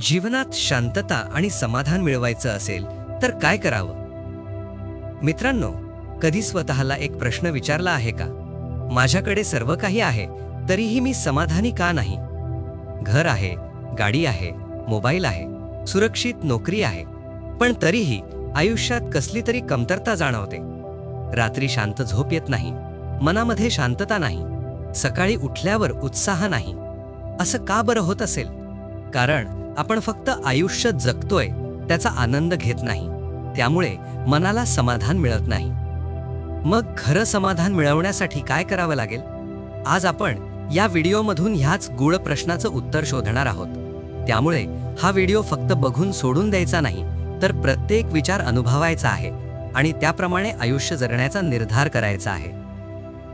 जीवनात शांतता आणि समाधान मिळवायचं असेल तर काय करावं? मित्रांनो कधी स्वतःला एक प्रश्न विचारला आहे का? माझ्याकडे सर्व काही आहे तरीही मी समाधानी का नाही? घर आहे गाडी आहे मोबाईल आहे सुरक्षित नोकरी आहे पण तरीही आयुष्यात कसली तरी कमतरता जाणवते. रात्री शांत झोप येत नाही मनामध्ये शांतता नाही सकाळी उठल्यावर उत्साह नाही. असं का बरं होत असेल? कारण आपण फक्त आयुष्य जगतोय त्याचा आनंद घेत नाही. त्यामुळे मनाला समाधान मिळत नाही. मग खरं समाधान मिळवण्यासाठी काय करावं लागेल? आज आपण या व्हिडिओमधून ह्याच गूढ प्रश्नाचं उत्तर शोधणार आहोत. त्यामुळे हा व्हिडिओ फक्त बघून सोडून द्यायचा नाही तर प्रत्येक विचार अनुभवायचा आहे आणि त्याप्रमाणे आयुष्य जगण्याचा निर्धार करायचा आहे.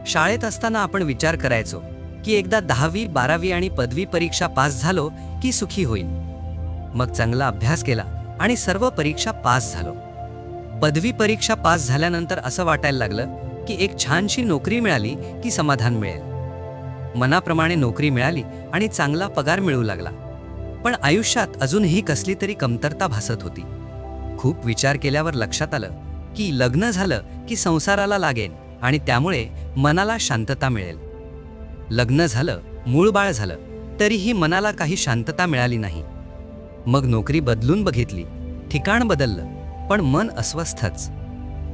शाळेत असताना आपण विचार करायचो की एकदा दहावी बारावी आणि पदवी परीक्षा पास झालो की सुखी होईल मग चांगला अभ्यास केला आणि सर्व परीक्षा पास झालो. पदवी परीक्षा पास झाल्यानंतर असं वाटायला लागलं की एक छानशी नोकरी मिळाली की समाधान मिळेल. मनाप्रमाणे नोकरी मिळाली आणि चांगला पगार मिळू लागला. पण आयुष्यात अजूनही कसली तरी कमतरता भासत होती. खूप विचार केल्यावर लक्षात आलं की लग्न झालं की संसाराला लागेल आणि त्यामुळे मनाला शांतता मिळेल. लग्न झालं मूळ बाळ झालं तरीही मनाला काही शांतता मिळाली नाही. मग नोकरी बदलून बघितली ठिकाण बदललं पण मन अस्वस्थच.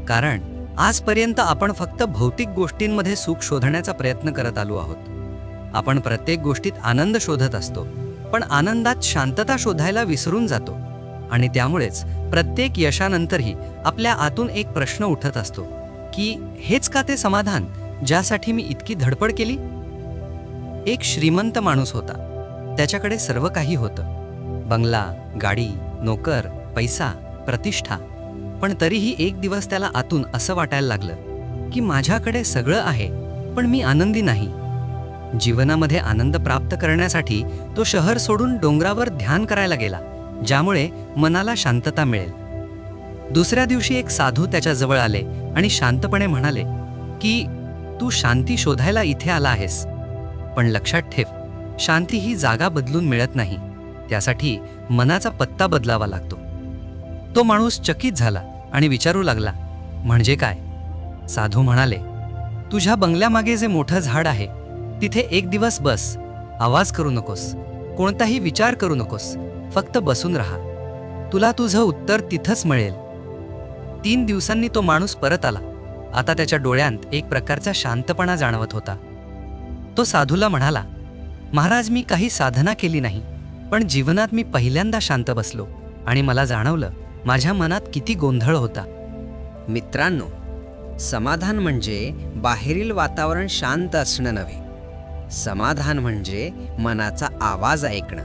कारण आजपर्यंत आपण फक्त भौतिक गोष्टींमध्ये सुख शोधण्याचा प्रयत्न करत आलो आहोत. आपण प्रत्येक गोष्टीत आनंद शोधत असतो पण आनंदात शांतता शोधायला विसरून जातो. आणि त्यामुळेच प्रत्येक यशानंतरही आपल्या आतून एक प्रश्न उठत असतो की हेच का ते समाधान ज्यासाठी मी इतकी धडपड केली? एक श्रीमंत माणूस होता. त्याच्याकडे सर्व काही होतं. बंगला गाडी नोकर पैसा प्रतिष्ठा. पण तरीही एक दिवस त्याला आतून असं वाटायला लागलं की माझ्याकडे सगळं आहे पण मी आनंदी नाही. जीवनामध्ये आनंद प्राप्त करण्यासाठी तो शहर सोडून डोंगरावर ध्यान करायला गेला ज्यामुळे मनाला शांतता मिळेल. दुसऱ्या दिवशी एक साधू त्याच्याजवळ आले आणि शांतपणे म्हणाले की तू शांती शोधायला इथे आला आहेस. पण लक्षात ठेव शांती ही जागा बदलून मिळत नाही. त्यासाठी मनाचा पत्ता बदलावा लागतो. तो माणूस चकित झाला आणि विचारू लागला म्हणजे काय? साधू म्हणाले तुझ्या बंगल्यामागे जे मोठं झाड आहे तिथे एक दिवस बस आवाज करू नकोस कोणताही विचार करू नकोस फक्त बसून राहा. तुला तुझं उत्तर तिथंच मिळेल. तीन दिवसांनी तो माणूस परत आला. आता त्याच्या डोळ्यांत एक प्रकारचा शांतपणा जाणवत होता. तो साधूला म्हणाला महाराज मी काही साधना केली नाही. पण जीवनात मी पहिल्यांदा शांत बसलो आणि मला जाणवलं माझ्या मनात किती गोंधळ होता. मित्रांनो समाधान म्हणजे बाहेरील वातावरण शांत असणं नव्हे. समाधान म्हणजे मनाचा आवाज ऐकणं.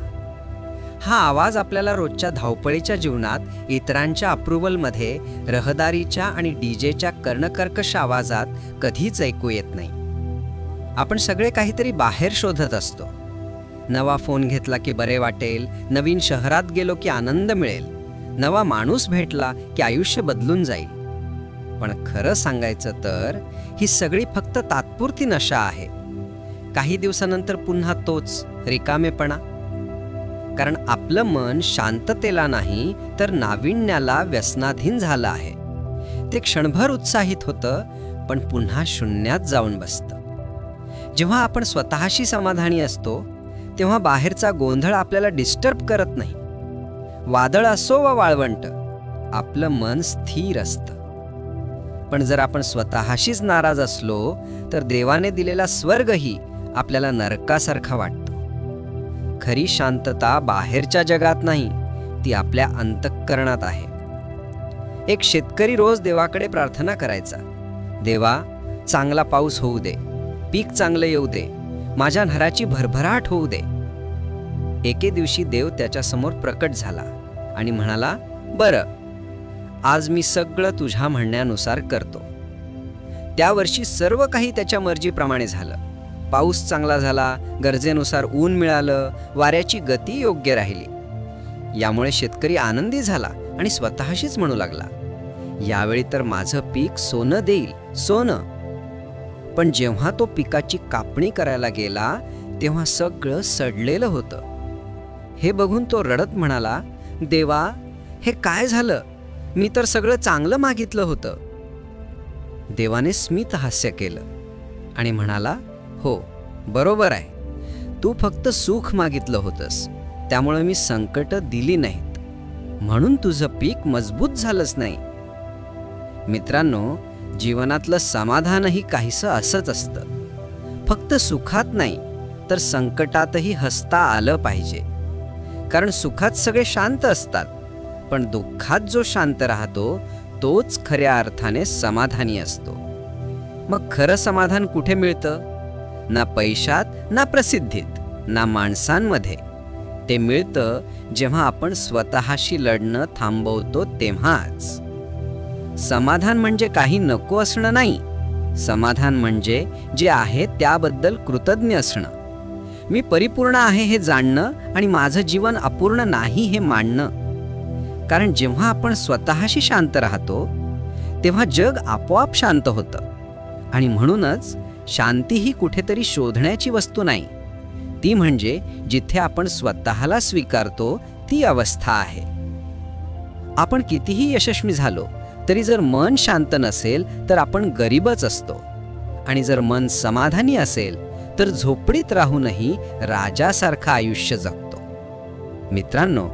हा आवाज आपल्याला रोजच्या धावपळीच्या जीवनात इतरांच्या अप्रुव्हलमध्ये रहदारीच्या आणि डीजेच्या कर्णकर्कश आवाजात कधीच ऐकू येत नाही. आपण सगळे काहीतरी बाहेर शोधत असतो. नवा फोन घेतला की बरे वाटेल नवीन शहरात गेलो की आनंद मिळेल. नवा माणूस भेटला की आयुष्य बदलून जाईल. पण खरं सांगायचं तर ही सगळी फक्त तात्पुरती नशा आहे. काही दिवसानंतर पुन्हा तोच रिकामेपणा. कारण आपलं मन शांततेला नाही तर नाविन्याला व्यसनाधीन झालं आहे. ते क्षणभर उत्साहित होतं पण पुन्हा शून्यात जाऊन बसतं. जेव्हा आपण स्वतःशी समाधानी असतो तेव्हा बाहेरचा गोंधळ आपल्याला डिस्टर्ब करत नाही. वादळ असो वा वाळवंट आपलं मन स्थिर असतं. पण जर आपण स्वतःशीच नाराज असलो तर देवाने दिलेला स्वर्गही आपल्याला नरकासारखा वाटतो. खरी शांतता बाहेरच्या जगात नाही ती आपल्या अंतःकरणात आहे. एक शेतकरी रोज देवाकडे प्रार्थना करायचा देवा चांगला पाऊस होऊ दे पीक चांगलं येऊ दे माझ्या नराची भरभराट होऊ दे एके दिवशी देव त्याच्यासमोर प्रकट झाला आणि म्हणाला बरं आज मी सगळं तुझ्या म्हणण्यानुसार करतो. त्या वर्षी सर्व काही त्याच्या मर्जीप्रमाणे झालं. पाऊस चांगला झाला गरजेनुसार ऊन मिळालं वाऱ्याची गती योग्य राहिली. यामुळे शेतकरी आनंदी झाला आणि स्वतःशीच म्हणू लागला यावेळी तर माझं पीक सोनं देईल सोनं. पण जेव्हा तो पिकाची कापणी करायला गेला तेव्हा सगळं सडलेलं होतं. हे बघून तो रडत म्हणाला देवा हे काय झालं? मी तर सगळं चांगलं मागितलं होतं. देवाने स्मित हास्य केलं आणि म्हणाला हो बरोबर आहे. तू फक्त सुख मागितलं होतंस. त्यामुळे मी संकट दिली नाहीत. म्हणून तुझं पीक मजबूत झालंच नाही. मित्रांनो जीवनातलं समाधानही काहीसं असंच असतं. फक्त सुखात नाही तर संकटातही हसता आलं पाहिजे. कारण सुखात सगळे शांत असतात. पण दुःखात जो शांत राहतो तोच खऱ्या अर्थाने समाधानी असतो. मग खरं समाधान कुठे मिळतं? ना पैशात ना प्रसिद्धीत ना माणसांमध्ये. ते मिळतं जेव्हा आपण स्वतःशी लढणं थांबवतो तेव्हाच. समाधान म्हणजे काही नको असणं नाही. समाधान म्हणजे जे आहे त्याबद्दल कृतज्ञ असणं. मी परिपूर्ण आहे हे जाणणं आणि माझं जीवन अपूर्ण नाही हे मानणं. कारण जेव्हा आपण स्वतःशी शांत राहतो तेव्हा जग आपोआप शांत होतं. आणि म्हणूनच शांती ही कुठेतरी शोधण्याची वस्तू नाही. ती म्हणजे जिथे आपण स्वतःला स्वीकारतो ती अवस्था आहे. आपण कितीही यशस्वी झालो तरी जर मन शांत नसेल तर आपण गरीबच असतो. आणि जर मन समाधानी असेल तर झोपडीत राहूनही राजासारखं आयुष्य जगतो. मित्रांनो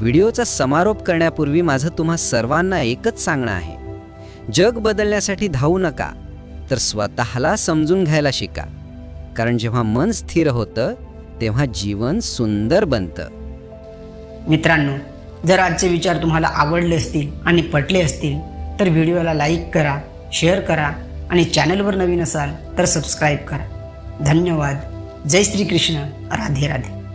व्हिडिओचा समारोप करण्यापूर्वी माझं तुम्हा सर्वांना एकच सांगणं आहे. जग बदलण्यासाठी धावू नका तर स्वतःला समजून घ्यायला शिका. कारण जेव्हा मन स्थिर होतं तेव्हा जीवन सुंदर बनतं. मित्रांनो जर आजचे विचार तुम्हाला आवडले असतील आणि पटले असतील तर व्हिडिओला लाईक करा शेअर करा आणि चॅनलवर नवीन असाल तर सबस्क्राईब करा. धन्यवाद. जय श्री कृष्ण राधे राधे.